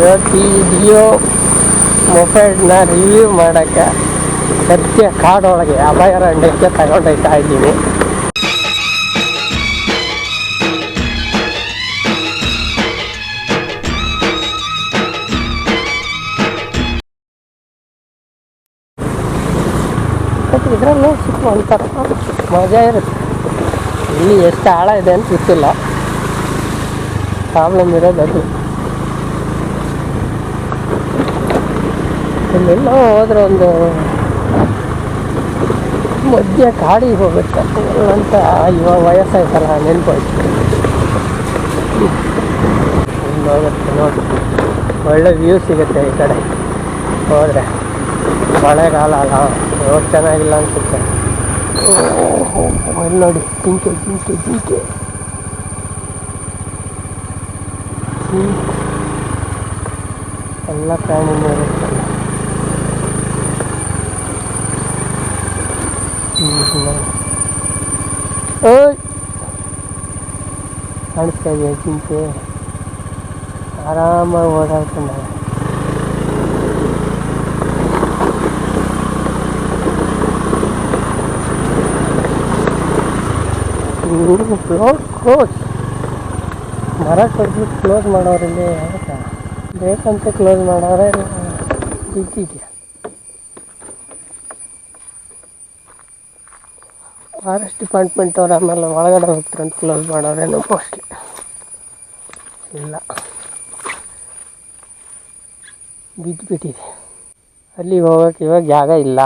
ಇವತ್ತು ಈ ಡಿಯೋ ಮೊಬೈಲ್ನ ರಿವ್ಯೂ ಮಾಡೋಕ್ಕೆ ಸತ್ಯ ಕಾಡೊಳಗೆ ಅಭಯಾರಣ್ಯಕ್ಕೆ ತಗೊಂಡೋಗ್ತಾ ಇದ್ದೀನಿ. ಇದರಲ್ಲೂ ಸಿಕ್ಕ ಒಂಥರ ಮಜಾ ಇರುತ್ತೆ. ಇಲ್ಲಿ ಎಷ್ಟು ಆಳ ಇದೆ ಅಂತ ಗೊತ್ತಿಲ್ಲ. ಪ್ರಾಬ್ಲಮ್ ಇರೋದು ಅದು. ಇಲ್ಲೆಲ್ಲೋ ಹೋದ್ರೆ ಒಂದು ಮಧ್ಯ ಕಾಡಿಗೆ ಹೋಗುತ್ತೆ. ಅಂತ ಇವಾಗ ವಯಸ್ಸಾಯ್ತಲ್ಲ, ನೆನ್ಪಾಯ್ತು. ಇಲ್ಲಿ ಹೋಗುತ್ತೆ ನೋಡಿ, ಒಳ್ಳೆ ವ್ಯೂ ಸಿಗುತ್ತೆ ಈ ಕಡೆ. ಹೋದರೆ ಮಳೆಗಾಲ ಅಲ್ಲ ಹೋಗಿ ಚೆನ್ನಾಗಿಲ್ಲ ಅನ್ಸುತ್ತೆ. ಓಹೋ ಅಲ್ಲಿ ನೋಡಿ, ಜಿಂಕೆ ಜಿಂಕೆ ಜಿಂಕೆ. ಹ್ಮ್. ಎಲ್ಲ ಪ್ರಾಣಿನೂ ಇರುತ್ತೆ ಕಾಣಿಸ್ತಾ ಇದೆಯಾ ಜಿಂಕೆ ಆರಾಮಾಗಿ ಓಡಾಡ್ಕೊಂಡ ಕ್ಲೋಸ್ ಕ್ಲೋಸ್ ಮರ ಕಡ್ಬಿಟ್ಟು ಕ್ಲೋಸ್ ಮಾಡೋರಲ್ಲಿ ಆಯ್ತಾ ಬೇಕಂತ ಕ್ಲೋಸ್ ಮಾಡೋರೆ ಬಿದ್ದಿದೆಯಾ ಫಾರೆಸ್ಟ್ ಡಿಪಾರ್ಟ್ಮೆಂಟ್ ಅವ್ರು ಆಮೇಲೆ ಒಳಗಡೆ ಹೋಗ್ತಾರೆ ಅಂತ ಕ್ಲೋಸ್ ಮಾಡೋರೇನು ಮೋಸ್ಟ್ಲಿ ಇಲ್ಲ. ಬಿದ್ದುಬಿಟ್ಟಿದೆ ಅಲ್ಲಿ ಹೋಗೋಕೆ ಇವಾಗ ಜಾಗ ಇಲ್ಲ.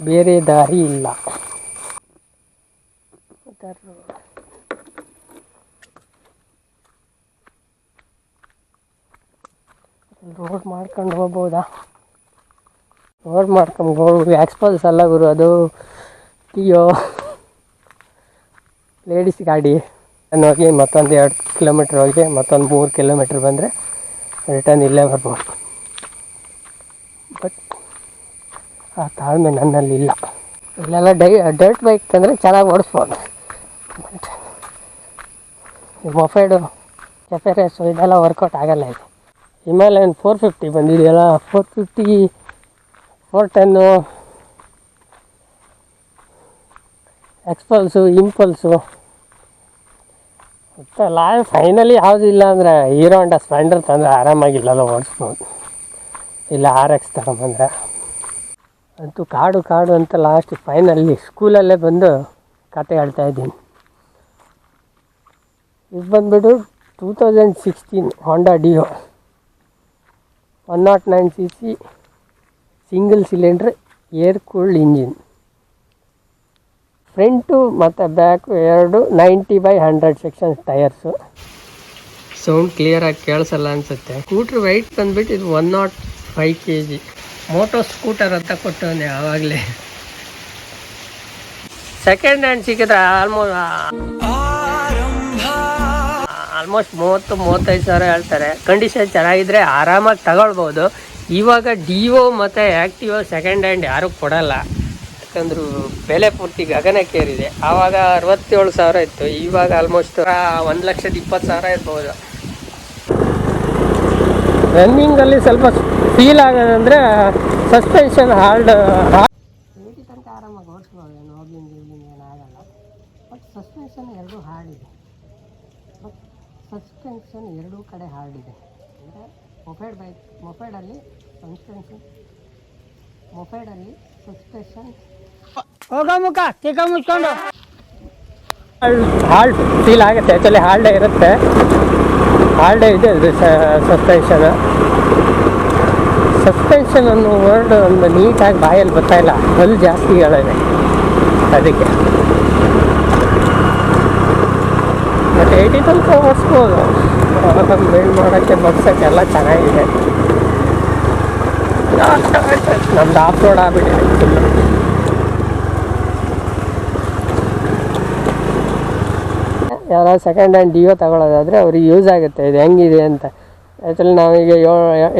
ಬೇರೆ ದಾರಿ ಇಲ್ಲ. ರೋಡ್ ಮಾಡ್ಕೊಂಬೋದು ಎಕ್ಸ್ಪೋಸ್ ಅಲ್ಲ ಗುರು ಅದು ಅಯ್ಯೋ ಲೇಡೀಸ್ ಗಾಡಿ. ನಾನು ಹೋಗಿ ಮತ್ತೊಂದು ಎರಡು ಕಿಲೋಮೀಟ್ರ್ ಹೋಗಿ, ಮತ್ತೊಂದು ಮೂರು ಕಿಲೋಮೀಟ್ರ್ ಬಂದರೆ ರಿಟರ್ನ್ ಇಲ್ಲೇ ಬರ್ಬೋದು. ಬಟ್ ಆ ತಾಳ್ಮೆ ನನ್ನಲ್ಲಿ ಇಲ್ಲ. ಇಲ್ಲೆಲ್ಲ ಡೈ ಡರ್ಟ್ ಬೈಕ್ ಅಂದರೆ ಚೆನ್ನಾಗಿ ಓಡಿಸ್ಬೋದು. ಬಟ್ ಮೊಫೈಡು ಕೆಫೆ ರೇಸು ಇದೆಲ್ಲ ವರ್ಕೌಟ್ ಆಗಲ್ಲ ಇದು ಹಿಮಾಲಯನ್ ಫೋರ್ ಫಿಫ್ಟಿ ಬಂದಿದೆಯಲ್ಲ four fifty four ten Xpulse Impulse ಗೊತ್ತಲ್ಲ ಫೈನಲಿ ಯಾವುದು ಇಲ್ಲ ಅಂದರೆ ಹೀರೋ ಅಂಡ ಸ್ಪ್ಲೆಂಡರ್ ತಂದರೆ ಆರಾಮಾಗಿಲ್ಲಲ್ಲ ಓಡಿಸ್ಬೋದು ಇಲ್ಲ ಆರ್ ಎಕ್ಸ್ ತಗೊಂಬಂದ್ರೆ ಅಂತೂ ಕಾಡು ಕಾಡು ಅಂತ ಲಾಸ್ಟ್ ಫೈನಲ್ಲಿ ಸ್ಕೂಲಲ್ಲೇ ಬಂದು ಕತೆ ಹೇಳ್ತಾ ಇದ್ದೀನಿ. ಇದು ಬಂದುಬಿಟ್ಟು two thousand sixteen Honda Dio one naught nine C C single cylinder air cooled engine. Front ಮತ್ತು ಬ್ಯಾಕು ಎರಡು ninety by hundred sections tyres. Sound ಕ್ಲಿಯರಾಗಿ ಕೇಳಿಸಲ್ಲ ಅನಿಸುತ್ತೆ. ಸ್ಕೂಟ್ರ್ ವೈಟ್ ಬಂದ್ಬಿಟ್ಟು ಇದು one naught five K G moto scooter ಅಂತ ಕೊಟ್ಟವನೆ ಆವಾಗಲೇ. ಸೆಕೆಂಡ್ ಹ್ಯಾಂಡ್ ಸಿಕ್ಕಿದ್ರೆ ಆಲ್ಮೋಸ್ಟ್ ಆಲ್ಮೋಸ್ಟ್ ಮೂವತ್ತು, ಮೂವತ್ತೈದು ಸಾವಿರ ಹೇಳ್ತಾರೆ. ಕಂಡೀಷನ್ ಚೆನ್ನಾಗಿದ್ರೆ ಆರಾಮಾಗಿ ತಗೊಳ್ಬೋದು. ಇವಾಗ ಡಿಒ ಮತ್ತು ಆ್ಯಕ್ಟಿವೋ ಸೆಕೆಂಡ್ ಹ್ಯಾಂಡ್ ಯಾರೂ ಕೊಡಲ್ಲ. ಯಾಕಂದ್ರೆ ಬೆಲೆ ಪೂರ್ತಿ ಗಗನಕ್ಕೇರಿದೆ ಆವಾಗ ಅರವತ್ತೇಳು ಸಾವಿರ ಇತ್ತು. ಇವಾಗ ಆಲ್ಮೋಸ್ಟ್ ಒಂದು ಲಕ್ಷದ ಇಪ್ಪತ್ತು ಸಾವಿರ ಇರ್ಬೋದು. ರನ್ನಿಂಗಲ್ಲಿ ಸ್ವಲ್ಪ ಫೀಲ್ ಆಗೋದಂದ್ರೆ ಸಸ್ಪೆನ್ಷನ್ ಹಾರ್ಡ್ ತನಕ ಆರಾಮಾಗಿ ಓಡಿಸ್ಬೋದು. ಏನಾಗಲ್ಲ ಸಸ್ಪೆನ್ಷನ್ ಎರಡೂ ಹಾರ್ಡಿದೆ ಬಟ್ ಸಸ್ಪೆನ್ಷನ್ ಎರಡೂ ಕಡೆ ಹಾರ್ಡ್ ಅಂದರೆ ಮೊಫೈಡ್ ಬೈಕ್ ಮೊಫೈಡಲ್ಲಿ ಸಸ್ಪೆನ್ಷನ್ ಮೊಫೈಡಲ್ಲಿ ಸಸ್ಪೆನ್ಷನ್ ಹೋಗೋ ಮುಖ ತಿಕ್ಕ ಮುಚ್ಕೊಂಡು. ಹಾಲ್ಟ್ ಫೀಲ್ ಆಗುತ್ತೆ. ಆ್ಯಕ್ಚುಲಿ ಹಾಲ್ಡೇ ಇರುತ್ತೆ. ಹಾಲ್ಡೇ ಇದೆ ಅದು ಸಸ್ಪೆನ್ಷನ್ ಸಸ್ಪೆನ್ಷನ್ ಅನ್ನೋ ವರ್ಡ್ ಒಂದು ನೀಟಾಗಿ ಬಾಯಲ್ಲಿ ಬರ್ತಾಯಿಲ್ಲ ಇಲ್ಲ. ಹಲ್ಲು ಜಾಸ್ತಿ ಹೇಳಿದೆ ಅದಕ್ಕೆ. ಮತ್ತು ಏಯ್ಟಿ ತನಕ ಓಡಿಸ್ಬೋದು ಬಿಲ್ಡ್ ಮಾಡೋಕ್ಕೆ ಬಗ್ಸೋಕ್ಕೆಲ್ಲ ಚೆನ್ನಾಗಿದೆ. ನಮ್ದು ಆಫ್ ರೋಡ್ ಆಗ್ಬಿಟ್ಟಿದೆ. ಫುಲ್ಲು ಯಾರು ಸೆಕೆಂಡ್ ಹ್ಯಾಂಡ್ ಡಿಯೋ ತಗೊಳ್ಳೋದಾದರೆ ಅವ್ರಿಗೆ ಯೂಸ್ ಆಗುತ್ತೆ. ಇದು ಹೆಂಗಿದೆ ಅಂತ. ಆ್ಯಕ್ಚುಲಿ ನಾವೀಗ ಏಳು,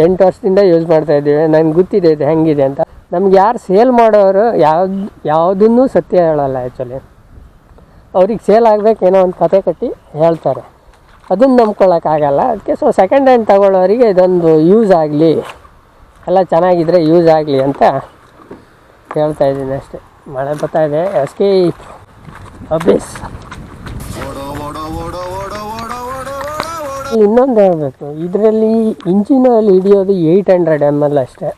ಎಂಟು ವರ್ಷದಿಂದ ಯೂಸ್ ಮಾಡ್ತಾ ಇದ್ದೀವಿ. ನನಗೆ ಗೊತ್ತಿದೆ ಇದು ಹೆಂಗಿದೆ ಅಂತ. ನಮ್ಗೆ ಯಾರು ಸೇಲ್ ಮಾಡೋರು ಯಾವ್ದು, ಯಾವುದನ್ನೂ ಸತ್ಯ ಹೇಳಲ್ಲ ಆ್ಯಕ್ಚುಲಿ ಅವ್ರಿಗೆ ಸೇಲ್ ಆಗಬೇಕು ಏನೋ ಒಂದು ಕತೆ ಕಟ್ಟಿ ಹೇಳ್ತಾರೆ. ಅದನ್ನು ನಂಬ್ಕೊಳ್ಳೋಕ್ಕಾಗಲ್ಲ ಅದಕ್ಕೆ ಸೊ ಸೆಕೆಂಡ್ ಹ್ಯಾಂಡ್ ತಗೊಳ್ಳೋರಿಗೆ ಇದೊಂದು ಯೂಸ್ ಆಗಲಿ. ಎಲ್ಲ ಚೆನ್ನಾಗಿದ್ದರೆ ಯೂಸ್ ಆಗಲಿ ಅಂತ ಹೇಳ್ತಾ ಇದ್ದೀನಿ ಅಷ್ಟೇ. ಮಳೆ ಬರ್ತಾ ಇದೆ. ಎಸ್ಕೆ ಅಬೇಸ್ ಇನ್ನೊಂದು ಹೇಳಬೇಕು. ಇದರಲ್ಲಿ ಇಂಜಿನ್ ಆಯಿಲ್ ಹಿಡಿಯೋದು ಏಯ್ಟ್ ಹಂಡ್ರೆಡ್ ಎಂ ಎಲ್ ಅಷ್ಟೇ.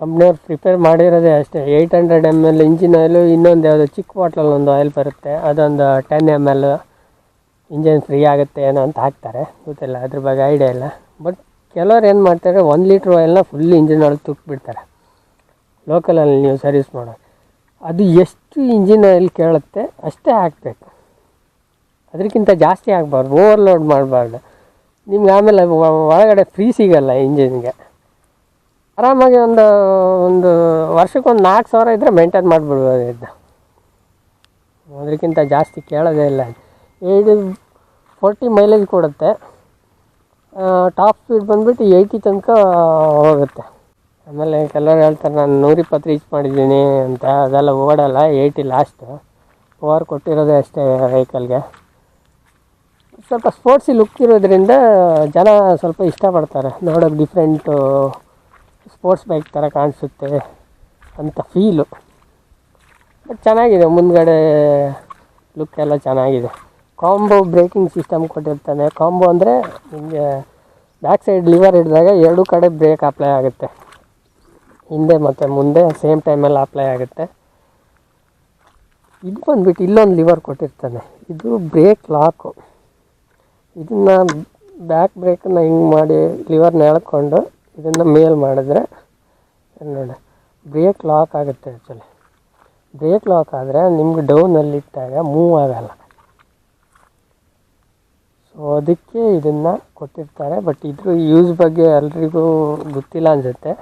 ಕಂಪ್ನಿಯವ್ರು ಪ್ರಿಪೇರ್ ಮಾಡಿರೋದೇ ಅಷ್ಟೇ. Eight hundred M L engine oil ಇನ್ನೊಂದು ಯಾವುದೋ ಚಿಕ್ಕ ಬಾಟ್ಲಲ್ಲಿ ಒಂದು ಆಯಿಲ್ ಬರುತ್ತೆ. ಅದೊಂದು ten M L engine free ಆಗುತ್ತೆ ಏನೋ ಅಂತ ಹಾಕ್ತಾರೆ. ಗೊತ್ತಿಲ್ಲ, ಅದ್ರ ಬಗ್ಗೆ ಐಡಿಯಾ ಇಲ್ಲ. ಬಟ್ ಕೆಲವ್ರು ಏನು ಮಾಡ್ತಾರೆ, ಒಂದು ಲೀಟ್ರ್ ಆಯಿಲ್ನ ಫುಲ್ ಇಂಜಿನ್ ಆಯಿಲ್ ತುಕ್ಬಿಡ್ತಾರೆ ಲೋಕಲಲ್ಲಿ ನೀವು ಸರ್ವಿಸ್ ಮಾಡೋ. ಅದು ಎಷ್ಟು ಇಂಜಿನ್ ಆಯಿಲ್ ಕೇಳುತ್ತೆ, ಅಷ್ಟೇ ಹಾಕಬೇಕು. ಅದಕ್ಕಿಂತ ಜಾಸ್ತಿ ಆಗಬಾರ್ದು ಓವರ್ಲೋಡ್ ಮಾಡಬಾರ್ದು. ನಿಮ್ಗೆ ಆಮೇಲೆ ಒಳಗಡೆ ಫ್ರೀ ಸಿಗಲ್ಲ ಇಂಜಿನ್ಗೆ ಆರಾಮಾಗಿ ಒಂದು ಒಂದು ವರ್ಷಕ್ಕೊಂದು ನಾಲ್ಕು ಸಾವಿರ ಇದ್ದರೆ ಮೇಂಟೈನ್ ಮಾಡಿಬಿಡ್ಬೋದು ಇದು ಅದಕ್ಕಿಂತ ಜಾಸ್ತಿ ಕೇಳೋದೇ ಇಲ್ಲ. ಇದು ಫೋರ್ಟಿ ಮೈಲೇಜ್ ಕೊಡುತ್ತೆ. ಟಾಪ್ ಸ್ಪೀಡ್ ಬಂದುಬಿಟ್ಟು ಏಯ್ಟಿ ತನಕ ಹೋಗುತ್ತೆ. ಆಮೇಲೆ ಕೆಲವರು ಹೇಳ್ತಾರೆ, ನಾನು ನೂರಿಪ್ಪತ್ತು ರೀಚ್ ಮಾಡಿದ್ದೀನಿ ಅಂತ. ಅದೆಲ್ಲ ಓಡಲ್ಲ, ಏಯ್ಟಿ ಲಾಸ್ಟ್ ಪವರ್ ಕೊಟ್ಟಿರೋದೇ ಅಷ್ಟೇ ವೆಹಿಕಲ್ಗೆ ಸ್ವಲ್ಪ ಸ್ಪೋರ್ಟ್ಸಿ ಲುಕ್ ಇರೋದ್ರಿಂದ ಜನ ಸ್ವಲ್ಪ ಇಷ್ಟಪಡ್ತಾರೆ. ನೋಡೋಕೆ ಡಿಫ್ರೆಂಟು ಸ್ಪೋರ್ಟ್ಸ್ ಬೈಕ್ ಥರ ಕಾಣಿಸುತ್ತೆ ಅಂತ ಫೀಲು ಬಟ್ ಚೆನ್ನಾಗಿದೆ, ಮುಂದ್ಗಡೆ ಲುಕ್ ಎಲ್ಲ ಚೆನ್ನಾಗಿದೆ. ಕಾಂಬೋ ಬ್ರೇಕಿಂಗ್ ಸಿಸ್ಟಮ್ ಕೊಟ್ಟಿರ್ತಾನೆ. ಕಾಂಬೋ ಅಂದರೆ ನಿಮಗೆ ಬ್ಯಾಕ್ ಸೈಡ್ ಲಿವರ್ ಹಿಡಿದಾಗ ಎರಡೂ ಕಡೆ ಬ್ರೇಕ್ ಅಪ್ಲೈ ಆಗುತ್ತೆ. ಹಿಂದೆ ಮತ್ತು ಮುಂದೆ ಸೇಮ್ ಟೈಮಲ್ಲಿ ಅಪ್ಲೈ ಆಗುತ್ತೆ. ಇದು ಬಂದುಬಿಟ್ಟು ಇಲ್ಲೊಂದು ಲಿವರ್ ಕೊಟ್ಟಿರ್ತಾನೆ. ಇದು ಬ್ರೇಕ್ ಲಾಕು ಇದನ್ನು ಬ್ಯಾಕ್ ಬ್ರೇಕನ್ನ ಹಿಂಗೆ ಮಾಡಿ ಲಿವರ್ನ ಎಳ್ಕೊಂಡು ಇದನ್ನು ಮೇಲ್ ಮಾಡಿದ್ರೆ ನೋಡಿ ಬ್ರೇಕ್ ಲಾಕ್ ಆಗುತ್ತೆ ಆ್ಯಕ್ಚುಲಿ ಬ್ರೇಕ್ ಲಾಕ್ ಆದರೆ ನಿಮ್ಗೆ ಡೌನಲ್ಲಿ ಇಟ್ಟಾಗ ಮೂವ್ ಆಗಲ್ಲ. ಅದಕ್ಕೆ ಇದನ್ನು ಕೊಟ್ಟಿರ್ತಾರೆ ಬಟ್ ಇದ್ರ ಯೂಸ್ ಬಗ್ಗೆ ಎಲ್ರಿಗೂ ಗೊತ್ತಿಲ್ಲ ಅನಿಸುತ್ತೆ.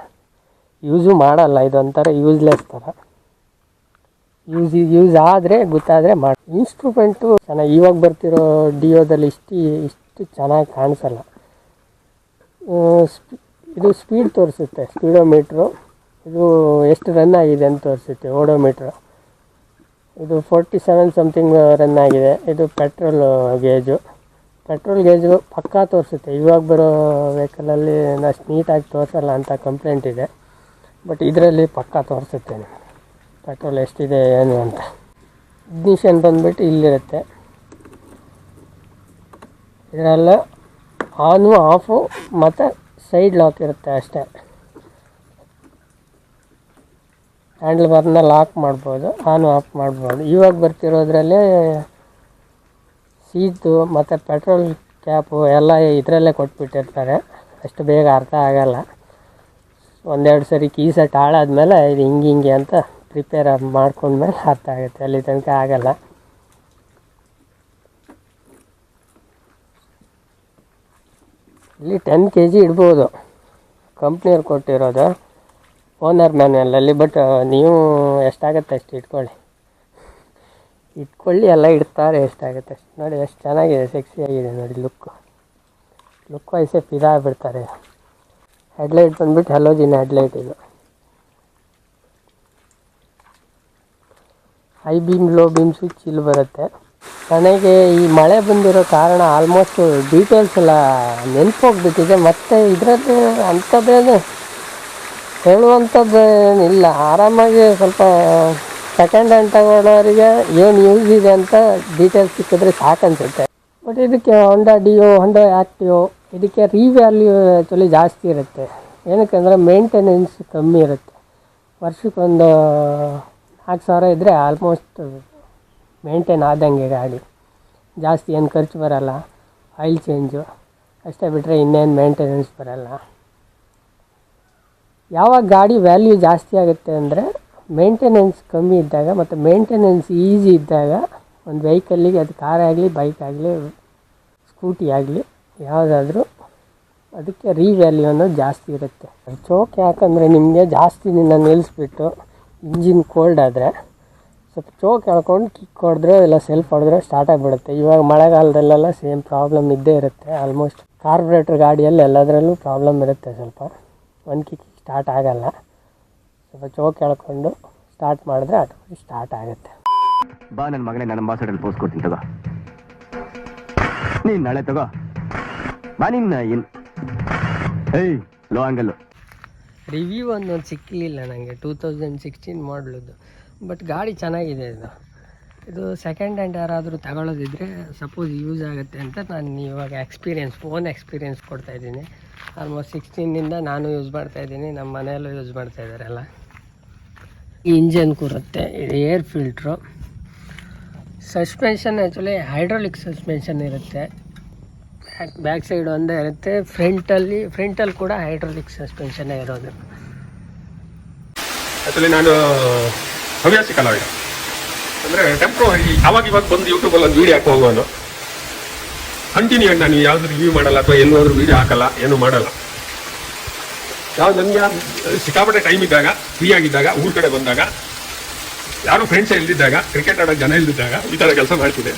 ಯೂಸು ಮಾಡಲ್ಲ, ಇದೊಂಥರ ಯೂಸ್ಲೆಸ್ ಥರ ಯೂಸ್ ಯೂಸ್ ಆದರೆ ಗೊತ್ತಾದರೆ ಮಾಡಿ ಇನ್ಸ್ಟ್ರೂಮೆಂಟು ಚೆನ್ನಾಗಿ ಇವಾಗ ಬರ್ತಿರೋ ಡಿಯೋದಲ್ಲಿ ಇಷ್ಟು ಇಷ್ಟು ಚೆನ್ನಾಗಿ ಕಾಣಿಸಲ್ಲ. ಇದು ಸ್ಪೀಡ್ ತೋರಿಸುತ್ತೆ ಸ್ಪೀಡೋಮೀಟ್ರು ಇದು ಎಷ್ಟು ರನ್ ಆಗಿದೆ ಅಂತ ತೋರಿಸುತ್ತೆ ಓಡೋಮೀಟ್ರು ಇದು ಫೋರ್ಟಿ ಸೆವೆನ್ ಸಮಥಿಂಗ್ ರನ್ ಆಗಿದೆ, ಇದು ಪೆಟ್ರೋಲ್ ಗೇಜು ಪೆಟ್ರೋಲ್ ಗೇಜು ಪಕ್ಕಾ ತೋರಿಸುತ್ತೆ. ಇವಾಗ ಬರೋ ವೆಹಿಕಲಲ್ಲಿ ಅಷ್ಟು ನೀಟಾಗಿ ತೋರಿಸಲ್ಲ ಅಂತ ಕಂಪ್ಲೇಂಟ್ ಇದೆ. ಬಟ್ ಇದರಲ್ಲಿ ಪಕ್ಕಾ ತೋರಿಸುತ್ತೆ ಪೆಟ್ರೋಲ್ ಎಷ್ಟಿದೆ, ಏನು ಅಂತ. ಇಗ್ನಿಷನ್ ಬಂದುಬಿಟ್ಟು ಇಲ್ಲಿರುತ್ತೆ. ಇದರಲ್ಲ ಆನು ಆಫು ಮತ್ತು ಸೈಡ್ ಲಾಕ್ ಇರುತ್ತೆ ಅಷ್ಟೇ. ಹ್ಯಾಂಡಲ್ ಬಾರ್ನ ಲಾಕ್ ಮಾಡ್ಬೋದು ಆನು ಆಫ್ ಮಾಡ್ಬೋದು. ಇವಾಗ ಬರ್ತಿರೋದ್ರಲ್ಲೇ ಸೀಟು ಮತ್ತು ಪೆಟ್ರೋಲ್ ಕ್ಯಾಪು ಎಲ್ಲ ಇದರಲ್ಲೇ ಕೊಟ್ಬಿಟ್ಟಿರ್ತಾರೆ. ಅಷ್ಟು ಬೇಗ ಅರ್ಥ ಆಗೋಲ್ಲ. ಒಂದೆರಡು ಸರಿ ಕೀ ಸೆಟ್ ಹಾಳಾದ್ಮೇಲೆ ಇದು ಹಿಂಗೆ ಹಿಂಗೆ ಅಂತ ಪ್ರಿಪೇರ್ ಮಾಡ್ಕೊಂಡ್ಮೇಲೆ ಅರ್ಥ ಆಗುತ್ತೆ. ಅಲ್ಲಿ ತನಕ ಆಗಲ್ಲ. ಇಲ್ಲಿ ಟೆನ್ ಕೆ ಜಿ ಇಡ್ಬೋದು. ಕಂಪ್ನಿಯವ್ರು ಕೊಟ್ಟಿರೋದು. ಓನರ್ ಮ್ಯಾನ್ಯಲಲ್ಲಿ ಬಟ್ ನೀವು ಎಷ್ಟಾಗತ್ತೆ ಅಷ್ಟು ಇಟ್ಕೊಳ್ಳಿ. ಇಟ್ಕೊಳ್ಳಿ, ಎಲ್ಲ ಇಡ್ತಾರೆ ಎಷ್ಟಾಗುತ್ತೆ ಅಷ್ಟು. ನೋಡಿ, ಎಷ್ಟು ಚೆನ್ನಾಗಿದೆ ಸೆಕ್ಸಿ ಆಗಿದೆ ನೋಡಿ ಲುಕ್ಕು ಲುಕ್ ವೈಸೇ ಇದಾಗ್ಬಿಡ್ತಾರೆ ಬಿಡ್ತಾರೆ ಹೆಡ್ಲೈಟ್ ಬಂದ್ಬಿಟ್ಟು ದಿನ ಹೆಡ್ಲೈಟ್ ಇದು. High beam low beam switch ಇಲ್ಲಿ ಬರುತ್ತೆ. ನನಗೆ ಈ ಮಳೆ ಬಂದಿರೋ ಕಾರಣ ಆಲ್ಮೋಸ್ಟ್ ಡೀಟೇಲ್ಸ್ ಎಲ್ಲ ನೆನಪೋಗ್ಬಿಟ್ಟಿದೆ. ಮತ್ತು ಇದರದ್ದು ಅಂಥದ್ದೇನು ಹೇಳುವಂಥದ್ದು ಏನಿಲ್ಲ ಆರಾಮಾಗಿ ಸ್ವಲ್ಪ ಸೆಕೆಂಡ್ ಹ್ಯಾಂಡ್ ತಗೊಳ್ಳೋರಿಗೆ ಏನು ಯೂಸ್ ಇದೆ ಅಂತ ಡೀಟೇಲ್ಸ್ ಸಿಕ್ಕಿದ್ರೆ ಸಾಕನ್ಸುತ್ತೆ. ಬಟ್ ಇದಕ್ಕೆ ಹೊಂಡಾ ಡಿಯೋ ಹೊಂಡಾ ಆ್ಯಕ್ಟಿವ್ ಇದಕ್ಕೆ ರೀವ್ಯಾಲ್ಯೂ ಆ್ಯಕ್ಚುಲಿ ಜಾಸ್ತಿ ಇರುತ್ತೆ. ಏನಕ್ಕೆಂದರೆ ಮೇಂಟೆನೆನ್ಸ್ ಕಮ್ಮಿ ಇರುತ್ತೆ. ವರ್ಷಕ್ಕೊಂದು ನಾಲ್ಕು ಸಾವಿರ ಇದ್ದರೆ ಆಲ್ಮೋಸ್ಟ್ ಮೇಂಟೈನ್ ಆದಂಗೆ ಗಾಡಿ. ಜಾಸ್ತಿ ಏನು ಖರ್ಚು ಬರಲ್ಲ. ಆಯಿಲ್ ಚೇಂಜು ಅಷ್ಟೇ ಬಿಟ್ಟರೆ ಇನ್ನೇನು ಮೇಂಟೆನೆನ್ಸ್ ಬರಲ್ಲ. ಯಾವಾಗ ಗಾಡಿ ವ್ಯಾಲ್ಯೂ ಜಾಸ್ತಿ ಆಗುತ್ತೆ ಅಂದರೆ ಮೇಂಟೆನೆನ್ಸ್ ಕಮ್ಮಿ ಇದ್ದಾಗ ಮತ್ತು ಮೇಂಟೆನೆನ್ಸ್ ಈಸಿ ಇದ್ದಾಗ ಒಂದು ವೆಹಿಕಲ್ಲಿಗೆ ಅದು ಕಾರ್ ಆಗಲಿ ಬೈಕ್ ಆಗಲಿ ಸ್ಕೂಟಿ ಆಗಲಿ ಯಾವುದಾದ್ರೂ ಅದಕ್ಕೆ ರೀವ್ಯಾಲ್ಯೂ ಅನ್ನೋದು ಜಾಸ್ತಿ ಇರುತ್ತೆ. ಚೋಕ್ ಯಾಕಂದರೆ ನಿಮಗೆ ಜಾಸ್ತಿ ದಿನ ನಿಲ್ಲಿಸ್ಬಿಟ್ಟು ಇಂಜಿನ್ ಕೋಲ್ಡ್ ಆದರೆ ಸ್ವಲ್ಪ ಚೋಕ್ ಹೇಳ್ಕೊಂಡು ಕಿಕ್ ಹೊಡೆದ್ರೆ ಎಲ್ಲ ಸೆಲ್ಫ್ ಹೊಡೆದ್ರೆ ಸ್ಟಾರ್ಟ್ ಆಗಿಬಿಡುತ್ತೆ. ಇವಾಗ ಮಳೆಗಾಲದಲ್ಲೆಲ್ಲ ಸೇಮ್ ಪ್ರಾಬ್ಲಮ್ ಇದ್ದೇ ಇರುತ್ತೆ. ಆಲ್ಮೋಸ್ಟ್ ಕಾರ್ಬ್ರೇಟ್ರ್ ಗಾಡಿಯಲ್ಲಿ ಎಲ್ಲದರಲ್ಲೂ ಪ್ರಾಬ್ಲಮ್ ಇರುತ್ತೆ ಸ್ವಲ್ಪ. ಒಂದು ಕಿಕ್ ಸ್ಟಾರ್ಟ್ ಆಗಲ್ಲ. ಸ್ವಲ್ಪ ಚೋಕ್ ಹೇಳ್ಕೊಂಡು ಸ್ಟಾರ್ಟ್ ಮಾಡಿದ್ರೆ ಆಟೋಮೆಟಿಕ್ ಸ್ಟಾರ್ಟ್ ಆಗುತ್ತೆ. ಬಾ ನನ್ನ ಮಗನೇ ನನ್ನ ಬಾಸಡಲ್ಲಿ ಪೋಸ್ಟ್ ಕೊಡ್ತೀನಿ ತಗೋ. ನೀನು ನಾಳೆ ತಗೋ. ಬಾ ನಿನ್ನ ಏನು ಏಯ್ ಲೋ ಆ್ಯಂಗಲ್ಲು ರಿವ್ಯೂ ಒಂದೊಂದು ಸಿಕ್ಕಲಿಲ್ಲ ನನಗೆ ಟೂ ತೌಸಂಡ್ ಸಿಕ್ಸ್ಟೀನ್ ಮಾಡಲದು ಬಟ್ ಗಾಡಿ ಚೆನ್ನಾಗಿದೆ ಇದು. ಇದು ಸೆಕೆಂಡ್ ಹ್ಯಾಂಡ್ ಯಾರಾದರೂ ತಗೊಳ್ಳೋದಿದ್ರೆ ಸಪೋಸ್ ಯೂಸ್ ಆಗುತ್ತೆ ಅಂತ ನಾನು ಇವಾಗ ಎಕ್ಸ್ಪೀರಿಯೆನ್ಸ್ ಫೋನ್ ಎಕ್ಸ್ಪೀರಿಯೆನ್ಸ್ ಕೊಡ್ತಾ ಇದ್ದೀನಿ. ಆಲ್ಮೋಸ್ಟ್ ಸಿಕ್ಸ್ಟೀನಿಂದ ನಾನು ಯೂಸ್ ಮಾಡ್ತಾ ಇದ್ದೀನಿ ನಮ್ಮ ಮನೆಯಲ್ಲೂ ಯೂಸ್ ಮಾಡ್ತಾ ಇದ್ದಾರೆಲ್ಲ engine ಕೂರುತ್ತೆ air filter suspension actually hydraulic suspension ಇರುತ್ತೆ. ಬ್ಯಾಕ್ ಬ್ಯಾಕ್ ಸೈಡ್ ಒಂದೇ ಇರುತ್ತೆ ಫ್ರಂಟಲ್ಲಿ ಫ್ರಂಟಲ್ಲಿ ಕೂಡ ಹೈಡ್ರಾಲಿಕ್ ಸಸ್ಪೆನ್ಷನ್ನೇ ಇರೋದು. ಆ್ಯಕ್ಚುಲಿ ನಾನು, ಹವ್ಯಾಸಿ ಕಲಾವಿದ. ಅಂದರೆ ಟೆಂಪ್ರವರಿ ಅವಾಗ ಇವಾಗ ಬಂದು ಯೂಟ್ಯೂಬಲ್ಲಿ ಒಂದು ವೀಡಿಯೋ ಹಾಕಿ ಹೋಗೋನು ಕಂಟಿನ್ಯೂ ನಾನು ಯಾವ್ದು ರಿವ್ಯೂ ಮಾಡಲ್ಲ ಅಥವಾ ಎಲ್ಲೋದ್ರೂ ವೀಡಿಯೋ ಹಾಕಲ್ಲ, ಏನು ಮಾಡಲ್ಲ. ನನಗೆ ಸಿಕ್ಕಾಪಟ್ಟೆ ಟೈಮ್ ಇದ್ದಾಗ ಫ್ರೀ ಆಗಿದ್ದಾಗ, ಊರ್ ಕಡೆ ಬಂದಾಗ, ಯಾರು ಫ್ರೆಂಡ್ಸ್ ಇಲ್ದಿದ್ದಾಗ ಕ್ರಿಕೆಟ್ ಆಡೋ ಜನ ಇಲ್ದಿದ್ದಾಗ ಈ ಥರ ಕೆಲಸ ಮಾಡ್ತಿದ್ದೆ.